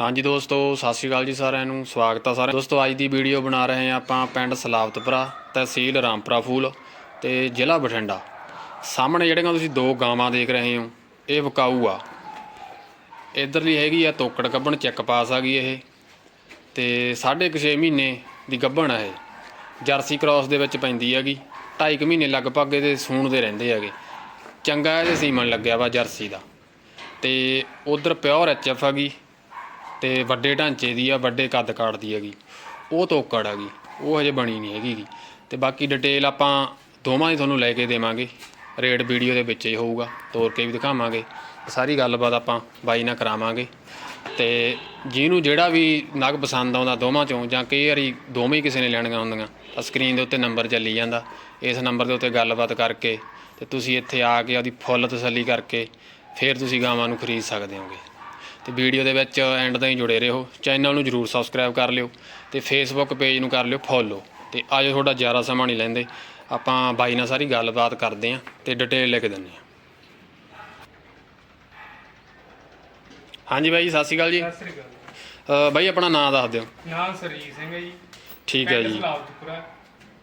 ਹਾਂਜੀ ਦੋਸਤੋ, ਸਤਿ ਸ਼੍ਰੀ ਅਕਾਲ ਜੀ ਸਾਰਿਆਂ ਨੂੰ, ਸਵਾਗਤ ਆ ਸਾਰਿਆਂ ਦੋਸਤੋ, ਅੱਜ ਦੀ ਵੀਡੀਓ ਬਣਾ ਰਹੇ ਹਾਂ ਆਪਾਂ ਪਿੰਡ ਸਲਾਵਤਪੁਰਾ ਤਹਿਸੀਲ ਰਾਮਪੁਰਾ ਫੂਲ ਤੇ ਜ਼ਿਲ੍ਹਾ ਬਠਿੰਡਾ। ਸਾਹਮਣੇ ਜਿਹੜੀਆਂ ਤੁਸੀਂ ਦੋ ਗਾਵਾਂ ਦੇਖ ਰਹੇ ਹੋ, ਇਹ ਵਕਾਊ ਆ। ਇਧਰਲੀ ਹੈਗੀ ਆ ਤੋਕੜ ਗੱਬਣ ਚੈੱਕ ਪਾਸ ਆ ਗਈ ਇਹ। ਤੇ 6.5 ਮਹੀਨੇ ਦੀ ਗੱਬਣ ਆ ਇਹ। ਜਰਸੀ ਕ੍ਰਾਸ ਦੇ ਵਿੱਚ ਪੈਂਦੀ ਹੈਗੀ। 2.5 ਮਹੀਨੇ ਲਗਭਗ ਇਹਦੇ ਸੂਣਦੇ ਰਹਿੰਦੇ ਹੈਗੇ। ਚੰਗਾ ਇਹਦੇ ਸੀਮਨ ਲੱਗਿਆ ਵਾ ਜਰਸੀ ਦਾ। ਤੇ ਉਧਰ ਪਿਓਰ ਐਚਐਫ ਗਈ। ਤੇ ਵੱਡੇ ਢਾਂਚੇ ਦੀ ਆ, ਵੱਡੇ ਕੱਦ ਕਾੜ ਦੀ ਹੈਗੀ। ਉਹ ਤੋਕੜ ਹੈਗੀ, ਉਹ ਹਜੇ ਬਣੀ ਨਹੀਂ ਹੈਗੀ ਗੀ। ਤੇ ਬਾਕੀ ਡਿਟੇਲ ਆਪਾਂ ਦੋਵਾਂ ਦੀ ਤੁਹਾਨੂੰ ਲੈ ਕੇ ਦੇਵਾਂਗੇ। ਰੇਟ ਵੀਡੀਓ ਦੇ ਵਿੱਚ ਹੀ ਹੋਊਗਾ, ਤੋਰ ਕੇ ਵੀ ਦਿਖਾਵਾਂਗੇ। ਸਾਰੀ ਗੱਲਬਾਤ ਆਪਾਂ ਬਾਈ ਨਾਲ ਕਰਾਵਾਂਗੇ। ਤੇ ਜਿਹਨੂੰ ਜਿਹੜਾ ਵੀ ਨਗ ਪਸੰਦ ਆਉਂਦਾ ਦੋਵਾਂ ਚੋਂ, ਜਾਂ ਕਈ ਵਾਰੀ ਦੋਵੇਂ ਹੀ ਕਿਸੇ ਨੇ ਲੈਣੀਆਂ ਹੁੰਦੀਆਂ, ਤਾਂ ਸਕਰੀਨ ਦੇ ਉੱਤੇ ਨੰਬਰ ਚੱਲੀ ਜਾਂਦਾ। ਇਸ ਨੰਬਰ ਦੇ ਉੱਤੇ ਗੱਲਬਾਤ ਕਰਕੇ ਤੇ ਤੁਸੀਂ ਇੱਥੇ ਆ ਕੇ ਉਹਦੀ ਫੁੱਲ ਤਸੱਲੀ ਕਰਕੇ ਫਿਰ ਤੁਸੀਂ ਗਾਵਾਂ ਨੂੰ ਖਰੀਦ ਸਕਦੇ ਹੋਗੇ। ਤੇ ਵੀਡੀਓ ਦੇ ਵਿੱਚ ਐਂਡ ਤਾਈਂ ਜੁੜੇ ਰਹੋ। ਚੈਨਲ ਨੂੰ ਜਰੂਰ ਸਬਸਕ੍ਰਾਈਬ ਕਰ ਲਿਓ ਤੇ ਫੇਸਬੁੱਕ ਪੇਜ ਨੂੰ ਕਰ ਲਿਓ ਫੋਲੋ ਤੇ ਆਜੋ ਤੁਹਾਡਾ ਜ਼ਿਆਦਾ ਸਮਾਂ ਨਹੀਂ ਲੈਂਦੇ। ਆਪਾਂ ਬਾਈ ਨਾਲ ਸਾਰੀ ਗੱਲਬਾਤ ਕਰਦੇ ਆਂ ਤੇ ਡਿਟੇਲ ਲਿਖ ਦਿੰਦੇ ਆਂ ਹਾਂਜੀ ਬਾਈ ਸਤਿ ਸ਼੍ਰੀ ਅਕਾਲ ਜੀ। ਸਤਿ ਸ੍ਰੀ ਅਕਾਲ ਅ, ਬਾਈ ਆਪਣਾ ਨਾਮ ਦੱਸ ਦਿਓ। ਨਾਮ ਸਰਜੀਤ ਸਿੰਘ ਹੈ ਜੀ। ਠੀਕ ਹੈ ਪਿੰਡ ਜੀ। ਸਲਾਵਤਪੁਰਾ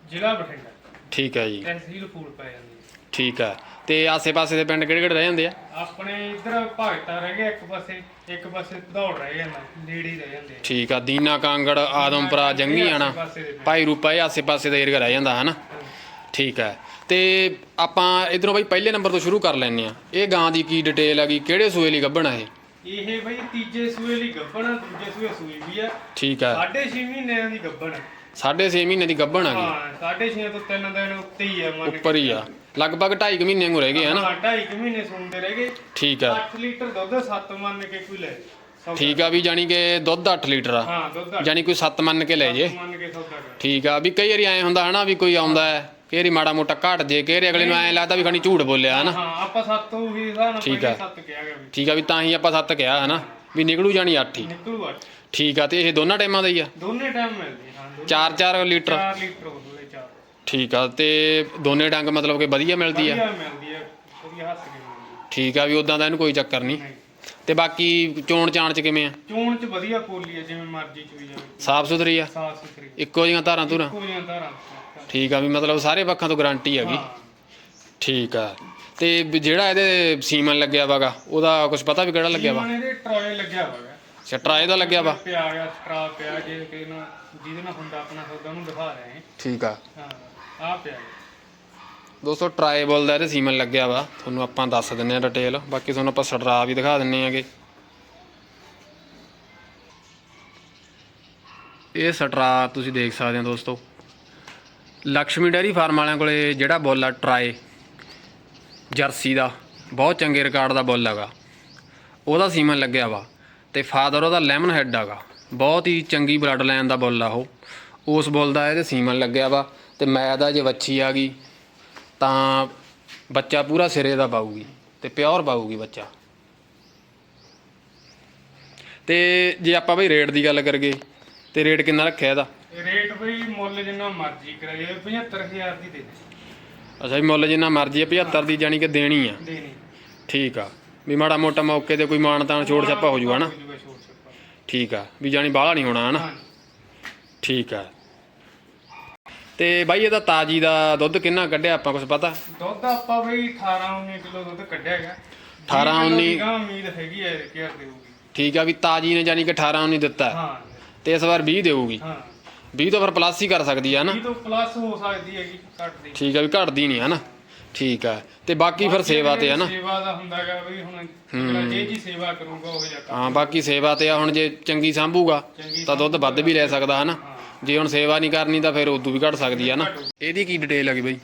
ਜ਼ਿਲ੍ਹਾ ਬਠਿੰਡਾ। ਠੀਕ ਹੈ ਜੀ। ਤਹਿਸੀਲ ਫੂਲ ਪੈ ਜਾਂਦੀ। ਠੀਕ ਹੈ ਤੇ ਆਸੇ-ਪਾਸੇ ਦੇ ਪਿੰਡ ਕਿਹੜੇ-ਕਿਹੜੇ ਰਹਿ ਜਾਂਦੇ ਆ? ਆਪਣੇ ਇਧਰ ਭਗਤਾ ਰਹਿ ਗਿਆ ਇੱਕ ਪਾਸੇ ਇੱਕ ਪਾਸੇ ਦੌੜ ਰਹਿ ਜਾਂਦਾ ਨੇੜੇ ਹੀ ਰਹਿ ਜਾਂਦੇ ਆ। ਠੀਕ ਆ ਦੀਨਾ ਕਾਂਗੜ ਆਦਮਪੁਰਾ ਜੰਗੀ ਆਣਾ ਪਾਸੇ ਦੇ ਪਿੰਡ। ਭਾਈ ਰੂਪਾ ਇਹ ਆਸੇ-ਪਾਸੇ ਦਾ ਏਰੀਆ ਰਹਿ ਜਾਂਦਾ ਹਨਾ? ਠੀਕ ਹੈ ਤੇ ਆਪਾਂ ਇਧਰੋਂ ਬਾਈ ਪਹਿਲੇ ਨੰਬਰ ਤੋਂ ਸ਼ੁਰੂ ਕਰ ਲੈਂਦੇ ਆ। ਇਹ ਗਾਂ ਦੀ ਕੀ ਡਿਟੇਲ ਹੈਗੀ ਕਿਹੜੇ ਸੂਏ ਲਈ ਗੱਭਣ ਆ ਇਹ? ਇਹ ਬਈ ਤੀਜੇ ਸੂਏ ਲਈ ਗੱਬਣ ਆ ਦੂਜੇ ਸੂਏ ਸੂਈ ਵੀ ਆ। ਠੀਕ ਹੈ ਸਾਢੇ 6 ਮਹੀਨਿਆਂ ਦੀ ਗੱਬਣ ਆ। ਸਾਢੇ ਛੇ ਮਹੀਨੇ ਦੀ ਗੱਭਣ ਹੈਗੀ ਹਾਂ ਸਾਢੇ 6 ਤੋਂ 3 ਦਿਨ ਉੱਤੇ ਹੀ ਆ ਮੰਨ ਕੇ ਉੱਪਰ ਹੀ ਆ। ਲਗਭਗ 2.5 ਮਹੀਨੇ ਨੂੰ ਰਹਿ ਗਏ ਹਨਾ ਹਾਂ ਢਾਈ ਕੁ ਮਹੀਨੇ ਸੂਣਦੇ ਰਹਿ ਗਏ। ਠੀਕ ਆ। 8 ਲੀਟਰ ਦੁੱਧ 7 ਮੰਨ ਕੇ ਕੋਈ ਲੈ ਜੇ। ਸੌਦਾ। ਠੀਕ ਆ ਵੀ ਜਾਨੀ ਕਿ ਦੁੱਧ 8 ਲੀਟਰ ਆ। ਹਾਂ ਦੁੱਧ ਅੱਠ। ਜਾਨੀ ਕੋਈ 7 ਮੰਨ ਕੇ ਲੈ ਜੇ। ਮੰਨ ਕੇ ਸੌਦਾ ਕਰ। ਠੀਕ ਆ ਵੀ ਕਈ ਵਾਰੀ ਐ ਹੁੰਦਾ ਹਨਾ ਵੀ ਕੋਈ ਆਉਂਦਾ ਹੈ ਕਈ ਵਾਰੀ ਮਾੜਾ ਮੋਟਾ ਘਟ ਜੇ ਕਈ ਵਾਰੀ ਅਗਲੇ ਨੂੰ ਐ ਲੱਗਦਾ ਵੀ ਖਣੀ ਝੂਠ ਬੋਲਿਆ ਹਨਾ। ਹਾਂ ਆਪਾਂ ਸੱਤ ਉਹੀ ਹਿਸਾਬ ਨਾਲ ਠੀਕ ਪਹਿਲੇ ਆ। ਸੱਤ ਕਿਹਾ ਗਿਆ ਵੀ। ਠੀਕ ਆ ਵੀ ਤਾਂ ਹੀ ਆਪਾਂ 7 ਕਿਹਾ ਹਨਾ ਵੀ ਨਿਕਲੂ ਜਾਣੀ 8 ਹੀ। ਨਿਕਲੂ ਅੱਠ। ਠੀਕ ਆ ਤੇ ਇਹ ਦੋਨਾਂ ਟਾਈਮਾਂ ਦਾ ਹੀ ਆ? ਦੋਨੇ ਟਾਈਮ ਮਿਲਦੇ ਹਾਂ ਦੋਨੇ 4-4 ਲੀਟਰ। 4 ਲੀਟਰ ਠੀਕ ਆ ਤੇ ਦੋਨੇ ਡੰਗ ਮਤਲਬ ਕਿ ਵਧੀਆ ਮਿਲਦੀ ਆ? ਵਧੀਆ ਮਿਲਦੀ ਹੈ ਵਧੀਆ ਹੱਸ ਕੇ ਮਿਲਦੀ ਹੈ। ਠੀਕ ਆ ਵੀ ਉਦਾਂ ਦਾ ਇਹਨੂੰ ਕੋਈ ਚੱਕਰ ਨਹੀਂ। ਨਹੀਂ। ਤੇ ਬਾਕੀ ਚੋਣ ਚਾਣ ਚ ਕਿਵੇਂ ਆ? ਚੋਣ ਚ ਵਧੀਆ ਪੋਲੀ ਹੈ ਜਿਵੇਂ ਮਰਜ਼ੀ ਚੋਈ ਜਾਵੇ। ਸਾਫ਼ ਸੁਥਰੀ ਆ? ਸਾਫ਼ ਸੁਥਰੀ। ਇੱਕੋ ਜਿਹੀਆਂ ਧਾਰਾਂ ਧੁਰਾਂ? ਕੋਈਆਂ ਧਾਰਾਂ ਠੀਕ ਆ ਵੀ ਮਤਲਬ ਸਾਰੇ ਪੱਖਾਂ ਤੋਂ ਗਾਰੰਟੀ ਹੈਗੀ ਠੀਕ ਆ। ਤੇ ਵੀ ਜਿਹੜਾ ਇਹਦੇ ਸੀਮਨ ਲੱਗਿਆ ਵਾਗਾ ਉਹਦਾ ਕੁਝ ਪਤਾ ਵੀ ਕਿਹੜਾ ਲੱਗਿਆ ਵਾ? ਸੀਮਨ ਇਹਦੇ ਟਰਾਏ ਲੱਗਿਆ ਹੋਇਆ ਸਟਰਾ ਇਹਦਾ ਲੱਗਿਆ ਵਾ? ਪਿਆ ਗਿਆ ਸਟਰਾ ਪਿਆ ਜੇ ਕਿ ਨਾ ਜਿਹਦੇ ਨਾਲ ਹੁੰਦਾ ਆਪਣਾ ਸੌਦਾ ਉਹਨੂੰ ਦਿਖਾ ਰਹੇ ਠੀਕ ਆ। ਹਾਂ। ਆ ਪਿਆ ਗਿਆ। ਦੋਸਤੋ ਟਰਾਈਬਲ ਦਾ ਇਹਦੇ ਸੀਮਨ ਲੱਗਿਆ ਵਾ। ਤੁਹਾਨੂੰ ਆਪਾਂ ਦੱਸ ਦਿੰਨੇ ਆ ਡਿਟੇਲ ਬਾਕੀ ਤੁਹਾਨੂੰ ਆਪਾਂ ਸਟਰਾ ਵੀ ਦਿਖਾ ਦਿੰਨੇ ਆਗੇ ਇਹ ਸਟਰਾ ਤੁਸੀਂ ਦੇਖ ਸਕਦੇ ਹੋ ਦੋਸਤੋ। ਲక్ష్ਮੀ ਡੈਰੀ ਫਾਰਮ ਵਾਲਿਆਂ ਕੋਲੇ ਜਿਹੜਾ ਬੁੱਲ ਆ ਟਰਾਈ ਜਰਸੀ ਦਾ, ਬਹੁਤ ਚੰਗੇ ਰਿਕਾਰਡ ਦਾ ਬੁੱਲ ਹੈਗਾ। ਉਹਦਾ ਸੀਮਨ ਲੱਗਿਆ ਵਾ ਤੇ ਫਾਦਰ ਉਹਦਾ ਲੈਮਨ ਹੈੱਡ ਹੈਗਾ। ਬਹੁਤ ਹੀ ਚੰਗੀ ਬਲੱਡ ਲਾਈਨ ਦਾ ਬੁੱਲ ਆ ਉਹ। ਉਸ ਬੁੱਲ ਦਾ ਇਹਦੇ ਸੀਮਨ ਲੱਗਿਆ ਵਾ। ਤੇ ਮੈਂ ਦਾ ਜੇ ਵੱਛੀ ਆ ਗਈ ਤਾਂ ਬੱਚਾ ਪੂਰਾ ਸਿਰੇ ਦਾ ਪਾਊਗੀ ਤੇ ਪਿਓਰ ਪਾਊਗੀ ਬੱਚਾ। ਤੇ ਜੇ ਆਪਾਂ ਬਈ ਰੇਟ ਦੀ ਗੱਲ ਕਰੀਏ ਤੇ ਰੇਟ ਕਿੰਨਾ ਰੱਖਿਆ ਇਹਦਾ? ਰੇਟ ਬਈ ਮੁੱਲ ਜਿੰਨਾ ਮਰਜ਼ੀ ਕਰਾਈਏ 75000 ਦੀ ਦੇ ਦੇ। ਅੱਛਾ ਵੀ ਮੁੱਲ ਜਿੰਨਾ ਮਰਜ਼ੀ ਹੈ 75 ਦੀ ਜਾਨੀ ਕਿ ਦੇਣੀ ਆ? ਦੇਣੀ। ਠੀਕ ਆ ਵੀ ਮਾੜਾ ਮੋਟਾ ਮੌਕੇ ਤੇ ਕੋਈ ਮਾਣ ਤਾਣ ਛੋੜ ਛਾਪਾ ਹੋ ਜੂਗਾ ਨਾ? ਛਾਪਾ। ਠੀਕ ਆ ਵੀ ਜਾਨੀ ਬਾਹਲਾ ਨਹੀਂ ਹੋਣਾ ਹਨਾ? ਠੀਕ ਆ। ਤੇ ਬਾਈ ਇਹਦਾ ਤਾਜੀ ਦਾ ਦੁੱਧ ਕਿੰਨਾ ਕੱਢਿਆ ਆਪਾਂ ਕੁਝ ਪਤਾ? ਦੁੱਧ ਆਪਾਂ ਬਈ 18 19 ਕਿਲੋ ਦੁੱਧ ਕੱਢਿਆ ਹੈਗਾ। 18 19 ਗਾ ਉਮੀਦ ਹੈਗੀ ਹੈ ਕਿ ਦੇਊਗੀ। ਠੀਕ ਆ ਵੀ ਤਾਜੀ ਨੇ ਜਾਨੀ ਕਿ 18 19 ਦਿੱਤਾ। ਹੈ। ਹਾਂ ਤੇ ਇਸ ਵਾਰ 20 ਦੇਊਗੀ। ਹਾਂ। 20 ਤੋਂ ਫਿਰ ਪਲੱਸ ਹੀ ਕਰ ਸਕਦੀ ਆ ਨਾ ਇਹ ਤੋਂ ਪਲੱਸ ਹੋ ਸਕਦੀ ਹੈਗੀ ਘੱਟ ਦੀ ਠੀਕ ਆ ਵੀ ਘਟਦੀ ਨਹੀਂ ਹਨਾ? ਠੀਕ ਆ। ਤੇ ਬਾਕੀ ਫਿਰ ਸੇਵਾ ਤੇ ਆ ਨਾ ਸੇਵਾ ਦਾ ਹੁੰਦਾਗਾ ਬਈ ਹੁਣ ਜਿਹੜਾ ਜੇ ਜੀ ਸੇਵਾ ਕਰੂਗਾ ਉਹ ਕੰਮ ਹਾਂ ਬਾਕੀ ਸੇਵਾ ਤੇ ਆ ਹੁਣ ਜੇ ਚੰਗੀ ਸੰਭੂਗਾ ਤਾਂ ਦੁੱਧ ਵੱਧ ਵੀ ਲੈ ਸਕਦਾ ਹਨਾ? ਹਾਂ। ਜੇ ਹੁਣ ਸੇਵਾ ਨਹੀਂ ਕਰਨੀ ਤਾਂ ਫਿਰ ਉਦੋਂ ਵੀ ਘਟ ਸਕਦੀ ਆ ਨਾ। ਇਹਦੀ ਕੀ ਡਿਟੇਲ ਹੈਗੀ ਬਈ?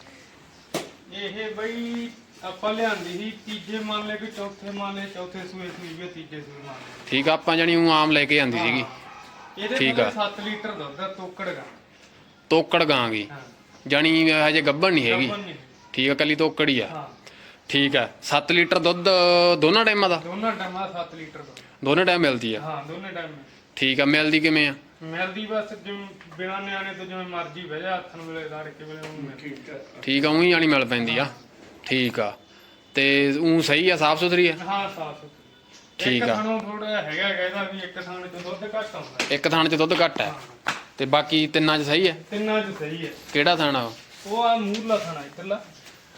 ਇਹ ਬਈ ਆਪਾਂ ਲਿਆਂਦੀ ਸੀ ਤੀਜੇ ਮੰਨ ਲੈ ਕਿ ਚੌਥੇ ਮੰਨ ਲੈ ਚੌਥੇ ਸੂਏ ਸੂਈ ਵੀ ਤੀਜੇ ਸੂਏ ਮੰਨ ਲੈ। ਠੀਕ ਆ ਆਪਾਂ ਜਾਨੀ ਉਹ ਆਮ ਲੈ ਕੇ ਆਂਦੀ ਸੀਗੀ। ਇਹਦੇ ਠੀਕ ਕੋਲ ਆ। 7 ਲੀਟਰ ਦੁੱਧ ਆ ਤੋਕੜ ਦਾ ਤੋਕੜ ਗਾਂਗੀ ਹਾਂ। ਜਾਨੀ ਹਜੇ ਗੱਭਣ ਨਹੀਂ ਹੈਗੀ। ਗੱਭਣ। ਠੀਕ ਆ ਕੱਲੀ ਤੋਕੜ ਹੀ ਆ। ਹਾਂ। ਠੀਕ ਆ 7 ਲੀਟਰ ਦੁੱਧ ਦੋਨਾਂ ਟਾਈਮਾਂ ਦਾ? ਦੋਨਾਂ ਟਾਈਮਾਂ 7 ਲੀਟਰ ਦੁੱਧ। ਦੋਨੇ ਟਾਈਮ ਮਿਲਦੀ ਆ। ਹਾਂ ਦੋਨੇ ਟਾਈਮ ਠੀਕ ਆ ਮਿਲਦੀ ਕਿਵੇਂ ਆ? ਮਿਲਦੀ ਬਸ ਜਿਵੇਂ ਬਿਨਾਂ ਨਿਆਣੇ ਤੋਂ ਜਿਵੇਂ ਮਰਜ਼ੀ ਬਹਿ ਜਾ ਹੱਥਨ ਵੇਲੇ ਦਾਰ ਕੇ ਵੇਲੇ ਉਹਨੂੰ ਮਿਲ ਠੀਕ ਆ। ਉਹੀ ਜਾਨੀ ਮਿਲ ਪੈਂਦੀ ਆ। ਠੀਕ ਆ। ਤੇ ਉਹ ਸਹੀ ਆ ਸਾਫ਼ ਸੁਥਰੀ ਆ? ਹਾਂ ਸਾਫ਼ ਸੁਥਰੀ। ਠੀਕ ਇੱਕ ਆ। ਥਾਣੋਂ ਥੋੜਾ ਹੈਗਾ ਕਹਿੰਦਾ ਵੀ ਇੱਕ ਥਾਣ ਚ ਦੁੱਧ ਘੱਟ ਆਉਂਦਾ। ਇੱਕ ਥਣ 'ਚ ਦੁੱਧ ਘੱਟ ਹੈ। ਤੇ ਬਾਕੀ ਤਿੰਨਾਂ 'ਚ ਸਹੀ ਹੈ ਤਿੰਨਾਂ ਚ ਸਹੀ ਹੈ ਕਿਹੜਾ ਥਣ ਆ ਉਹ ਆ ਮੂਰਲਾ ਥਾਣਾ ਇੱਧਰਲਾ।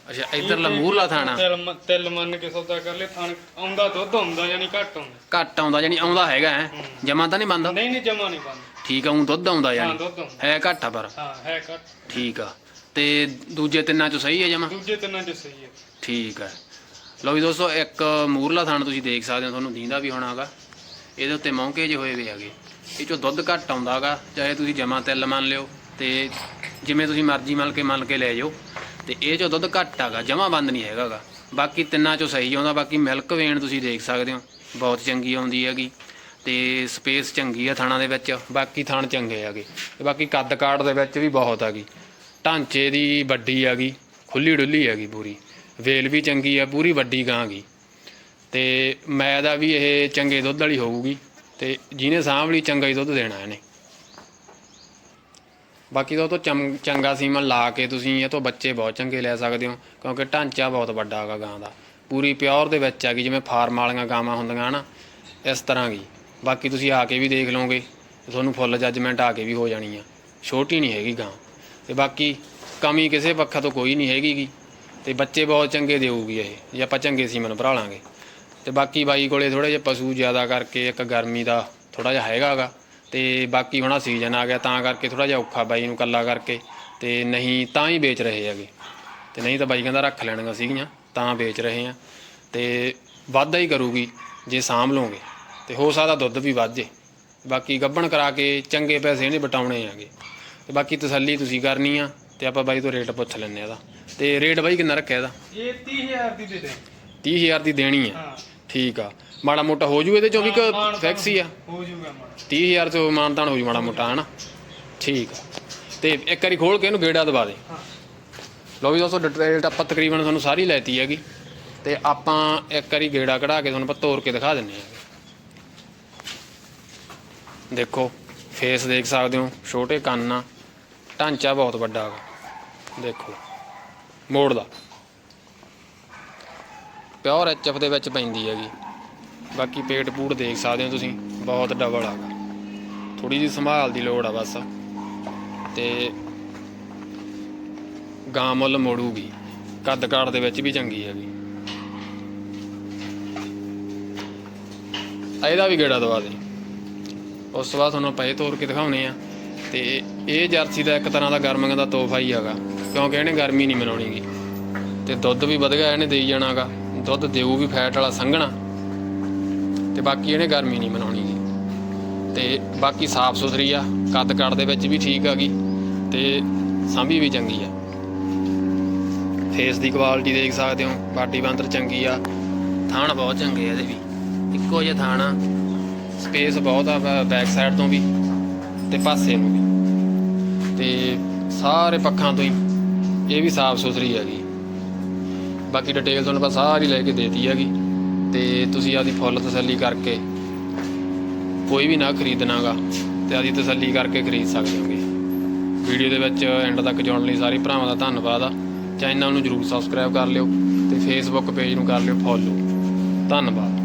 ਅੱਛਾ ਇਧਰਲਾ ਮੂਹਰਲਾ ਥਾਣਾ। ਤਿਲ ਮ- ਤਿਲ ਮੰਨ ਕੇ ਸੌਦਾ ਕਰ ਲੈ ਥਾਣ ਆਉਂਦਾ ਦੁੱਧ ਆਉਂਦਾ ਯਾਨੀ ਘੱਟ ਆਉਂਦਾ। ਘੱਟ ਆਉਂਦਾ ਜਾਨੀ ਆਉਂਦਾ ਹੈਗਾ ਹੈ? ਜਮਾ ਤਾਂ ਨਹੀਂ ਬੰਦਾ? ਨਹੀਂ ਨਹੀਂ ਜਮਾ ਨਹੀਂ ਬੰਦ। ਠੀਕ ਆ ਉਹ ਦੁੱਧ ਆਉਂਦਾ ਹਾਂ ਜਾਨੀ ਦੁੱਧ ਆਉਂਦਾ। ਹੈ ਘੱਟ ਆ ਪਰ? ਹਾਂ ਹੈ ਘੱਟ। ਠੀਕ ਆ। ਤੇ ਦੂਜੇ ਤਿੰਨਾਂ 'ਚ ਸਹੀ ਹੈ ਜਮਾ ਦੂਜੇ ਤਿੰਨਾਂ ਚ ਸਹੀ ਹੈ ਠੀਕ ਹੈ ਲਓ ਵੀ ਦੋਸਤੋ ਇੱਕ ਮੂਰਲਾ ਥਾਣ ਤੁਸੀਂ ਦੇਖ ਸਕਦੇ ਹੋ ਤੁਹਾਨੂੰ ਦੀਂਦਾ ਵੀ ਹੋਣਾਗਾ ਇਹਦੇ ਉੱਤੇ ਮੌਂਕੇ ਜਿਹੇ ਹੋਏ ਵੇ ਹੈਗੇ। ਇਹ ਚੋਂ ਦੁੱਧ ਘੱਟ ਆਉਂਦਾਗਾ ਚਾਹੇ ਤੁਸੀਂ ਜਮਾ ਤਿਲ ਮੰਨ ਲਿਓ ਤੇ ਜਿਵੇਂ ਤੁਸੀਂ ਮਰਜ਼ੀ ਮੰਨ ਕੇ ਮੰਨ ਕੇ ਲੈ ਜਾਓ। ਤੇ ਇਹ ਚੋਂ ਦੁੱਧ ਘੱਟ ਆਗਾ, ਜਮਾ ਬੰਦ ਨਹੀਂ ਹੈਗਾਗਾ। ਬਾਕੀ ਤਿੰਨਾਂ ਚੋਂ ਸਹੀ ਆਉਂਦਾ, ਬਾਕੀ ਮਿਲਕ ਵੇਨ ਤੁਸੀਂ ਦੇਖ ਸਕਦੇ ਹੋ। ਬਹੁਤ ਚੰਗੀ ਆਉਂਦੀ ਹੈਗੀ ਤੇ ਸਪੇਸ ਚੰਗੀ ਆ ਥਾਣਾ ਦੇ ਵਿੱਚ, ਬਾਕੀ ਥਾਣ ਚੰਗੇ ਹੈਗੇ। ਤੇ ਬਾਕੀ ਕੱਦ ਕਾਟ ਦੇ ਵਿੱਚ ਵੀ ਬਹੁਤ ਹੈਗੀ। ਢਾਂਚੇ ਦੀ ਵੱਡੀ ਹੈਗੀ, ਖੁੱਲੀ ਡੁੱਲੀ ਹੈਗੀ ਪੂਰੀ। ਵੇਲ ਵੀ ਚੰਗੀ ਆ, ਪੂਰੀ ਵੱਡੀ ਗਾਂ ਗਈ ਤੇ ਮੈਂ ਦਾ ਵੀ ਇਹ ਚੰਗੇ ਦੁੱਧ ਵਾਲੀ ਹੋਊਗੀ, ਤੇ ਜਿਹਨੇ ਸਾਂਭ ਲਈ ਚੰਗਾ ਹੀ ਦੁੱਧ ਦੇਣਾ ਇਹਨੇ। ਬਾਕੀ ਤਾਂ ਉਹ ਤੋਂ ਚੰ- ਚੰਗਾ ਸੀਮਨ ਲਾ ਕੇ ਤੁਸੀਂ ਇਹ ਤੋਂ ਬੱਚੇ ਬਹੁਤ ਚੰਗੇ ਲੈ ਸਕਦੇ ਹੋ, ਕਿਉਂਕਿ ਢਾਂਚਾ ਬਹੁਤ ਵੱਡਾ ਹੈਗਾ ਗਾਂ ਦਾ। ਪੂਰੀ ਪਿਓਰ ਦੇ ਵਿੱਚ ਹੈਗੀ, ਜਿਵੇਂ ਫਾਰਮ ਵਾਲੀਆਂ ਗਾਵਾਂ ਹੁੰਦੀਆਂ ਨਾ ਇਸ ਤਰ੍ਹਾਂ ਦੀ। ਬਾਕੀ ਤੁਸੀਂ ਆ ਕੇ ਵੀ ਦੇਖ ਲਓਗੇ, ਤੁਹਾਨੂੰ ਫੁੱਲ ਜੱਜਮੈਂਟ ਆ ਕੇ ਵੀ ਹੋ ਜਾਣੀ ਆ। ਛੋਟੀ ਨਹੀਂ ਹੈਗੀ ਗਾਂ। ਤੇ ਬਾਕੀ ਕਮੀ ਕਿਸੇ ਪੱਖਾ ਤੋਂ ਕੋਈ ਨਹੀਂ ਹੈਗੀ ਗੀ। ਤੇ ਬੱਚੇ ਬਹੁਤ ਚੰਗੇ ਦੇਊਗੀ ਇਹ, ਜੇ ਆਪਾਂ ਚੰਗੇ ਸੀਮਨ ਭਰਾ ਲਾਂਗੇ। ਤੇ ਬਾਕੀ ਬਾਈ ਕੋਲੇ ਥੋੜੇ ਜਿਹਾ ਪਸ਼ੂ ਜ਼ਿਆਦਾ ਕਰਕੇ ਇੱਕ ਗਰਮੀ ਦਾ ਥੋੜਾ ਜਿਹਾ ਹੈਗਾਗਾ ਤੇ ਬਾਕੀ ਹੁਣ ਸੀਜ਼ਨ ਆ ਗਿਆ ਤਾਂ ਕਰਕੇ ਥੋੜਾ ਜਿਹਾ ਔਖਾ ਬਾਈ ਨੂੰ ਕੱਲਾ ਕਰਕੇ ਤੇ ਨਹੀਂ ਤਾਂ ਹੀ ਵੇਚ ਰਹੇ ਹੈਗੇ। ਤੇ ਨਹੀਂ ਤਾਂ ਬਾਈ ਕਹਿੰਦਾ ਰੱਖ ਲੈਣੀਆਂ ਸੀਗੀਆਂ ਤਾਂ ਵੇਚ ਰਹੇ ਆ। ਤੇ ਵਾਧਾ ਹੀ ਕਰੂਗੀ ਜੇ ਸਾਂਭ ਲਓਗੇ ਤੇ ਹੋ ਸਕਦਾ ਦੁੱਧ ਵੀ ਵੱਧ ਜੇ। ਬਾਕੀ ਗੱਭਣ ਕਰਾ ਕੇ ਚੰਗੇ ਪੈਸੇ ਇਹਨੇ ਬਟਾਉਣੇ ਹੈਗੇ। ਤੇ ਬਾਕੀ ਤਸੱਲੀ ਤੁਸੀਂ ਕਰਨੀ ਆ ਤੇ ਆਪਾਂ ਬਾਈ ਤੋਂ ਰੇਟ ਪੁੱਛ ਆ ਇਹਦਾ। ਤੇ ਰੇਟ ਬਾਈ ਕਿੰਨਾ ਰੱਖਿਆ ਇਹਦਾ? ਇਹ 30000 ਦੀ ਦੇ ਦੇ। 30000 ਦੀ ਦੇਣੀ ਆ। ਠੀਕ ਆ। ਮਾੜਾ ਮੋਟਾ ਹੋ ਜੂ ਇਹਦੇ ਚੋਂ ਵੀ ਤਾਣ ਫਿਕਸ ਹੀ ਆ। ਹੋ ਜਾਊਗਾ ਮਾੜਾ 30000 ਤੋਂ ਮਾਨਤਾਨ ਹੋ ਜੂ ਮਾੜਾ ਮੋਟਾ ਹਨਾ? ਠੀਕ ਆ। ਤੇ ਇੱਕ ਵਾਰੀ ਖੋਲ ਕੇ ਇਹਨੂੰ ਗੇੜਾ ਦਵਾ ਦੇ। ਹਾਂ। ਲਓ ਵੀ ਦੋਸਤੋ ਡਿਟੇਲ ਤਾਂ ਆਪਾਂ ਤਕਰੀਬਨ ਤੁਹਾਨੂੰ ਸਾਰੀ ਲੈਤੀ ਹੈਗੀ। ਤੇ ਆਪਾਂ ਇੱਕ ਵਾਰੀ ਗੇੜਾ ਕਢਾ ਕੇ ਤੁਹਾਨੂੰ ਆਪਾਂ ਤੋੜ ਕੇ ਦਿਖਾ ਦਿੰਨੇ ਆ ਦੇਖੋ ਫੇਸ ਦੇਖ ਸਕਦੇ ਹੋ ਛੋਟੇ ਕੰਨ ਆ। ਢਾਂਚਾ ਬਹੁਤ ਵੱਡਾ ਹੈਗਾ ਦੇਖੋ ਮੋੜ ਦਾ। ਪਿਓਰ ਐਚਐਫ ਦੇ ਵਿੱਚ ਪੈਂਦੀ ਹੈਗੀ। ਬਾਕੀ ਪੇਟ ਪੂੜ ਦੇਖ ਸਕਦੇ ਹੋ ਤੁਸੀਂ, ਬਹੁਤ ਡਬਲ ਹੈਗਾ ਥੋੜੀ ਜਿਹੀ ਸੰਭਾਲ ਦੀ ਲੋੜ ਆ ਬਸ। ਤੇ ਗਾਂ ਮੁੱਲ ਮੋੜੂਗੀ। ਕੱਦ ਕਾਠ ਦੇ ਵਿੱਚ ਵੀ ਚੰਗੀ ਹੈਗੀ। ਇਹਦਾ ਵੀ ਗੇੜਾ ਦਵਾ ਦੇ। ਉਸ ਤੋਂ ਬਾਅਦ ਤੁਹਾਨੂੰ ਆਪਾਂ ਇਹ ਤੋੜ ਕੇ ਦਿਖਾਉਨੇ ਆ। ਤੇ ਇਹ ਜਰਸੀ ਦਾ ਇੱਕ ਤਰ੍ਹਾਂ ਦਾ ਗਰਮੀਆਂ ਦਾ ਤੋਹਫਾ ਹੀ ਹੈਗਾ। ਕਿਉਂਕਿ ਇਹਨੇ ਗਰਮੀ ਨਹੀਂ ਮਨਾਉਣੀਗੀ ਤੇ ਦੁੱਧ ਵੀ ਵਧ ਗਿਆ ਇਹਨੇ ਦੇਈ ਜਾਣਾਗਾ। ਦੁੱਧ ਦੇਊ ਵੀ ਫੈਟ ਵਾਲਾ ਸੰਘਣਾ। ਤੇ ਬਾਕੀ ਇਹਨੇ ਗਰਮੀ ਨਹੀਂ ਮਨਾਉਣੀ ਮਨਾਉਣੀਗੀ ਤੇ ਬਾਕੀ ਸਾਫ਼ ਸੁਥਰੀ ਆ, ਕੱਦ ਕਾਠ ਦੇ ਵਿੱਚ ਵੀ ਠੀਕ ਆ ਗਈ ਤੇ ਸਾਂਭੀ ਵੀ ਚੰਗੀ ਆ। ਫੇਸ ਦੀ ਕੁਆਲਿਟੀ ਦੇਖ ਸਕਦੇ ਹੋ, ਬਾਡੀ ਬੰਦਰ ਚੰਗੀ ਆ, ਥਾਣ ਬਹੁਤ ਚੰਗੇ ਆ ਇਹਦੇ ਵੀ। ਇੱਕੋ ਜਿਹਾ ਥਾਣ ਆ ਸਪੇਸ ਬਹੁਤ ਆ ਬੈਕ ਸਾਈਡ ਤੋਂ ਵੀ, ਤੇ ਪਾਸੇ ਨੂੰ ਵੀ। ਤੇ ਸਾਰੇ ਪੱਖਾਂ ਤੋਂ ਹੀ ਇਹ ਵੀ ਸਾਫ਼ ਸੁਥਰੀ ਹੈਗੀ ਬਾਕੀ ਡਿਟੇਲ ਤੁਹਾਨੂੰ ਆਪਾਂ ਸਾਰੀ ਲੈ ਕੇ ਦੇਤੀ ਹੈਗੀ ਤੇ ਤੁਸੀਂ ਆਪਦੀ ਫੁੱਲ ਤਸੱਲੀ ਕਰਕੇ ਕੋਈ ਵੀ ਨਾ ਖਰੀਦਣਾਗਾ ਤੇ ਆਦੀ ਤਸੱਲੀ ਕਰਕੇ ਖਰੀਦ ਸਕਦੇ ਹੋਗੇ। ਵੀਡੀਓ ਦੇ ਵਿੱਚ ਐਂਡ ਤੱਕ ਜੁੜਨ ਲਈ ਸਾਰੇ ਭਰਾਵਾਂ ਦਾ ਧੰਨਵਾਦ ਆ। ਚੈਨਲ ਨੂੰ ਜਰੂਰ ਸਬਸਕ੍ਰਾਈਬ ਕਰ ਲਿਓ ਤੇ ਫੇਸਬੁੱਕ ਪੇਜ ਨੂੰ ਕਰ ਲਿਓ ਫੋਲੋ ਧੰਨਵਾਦ।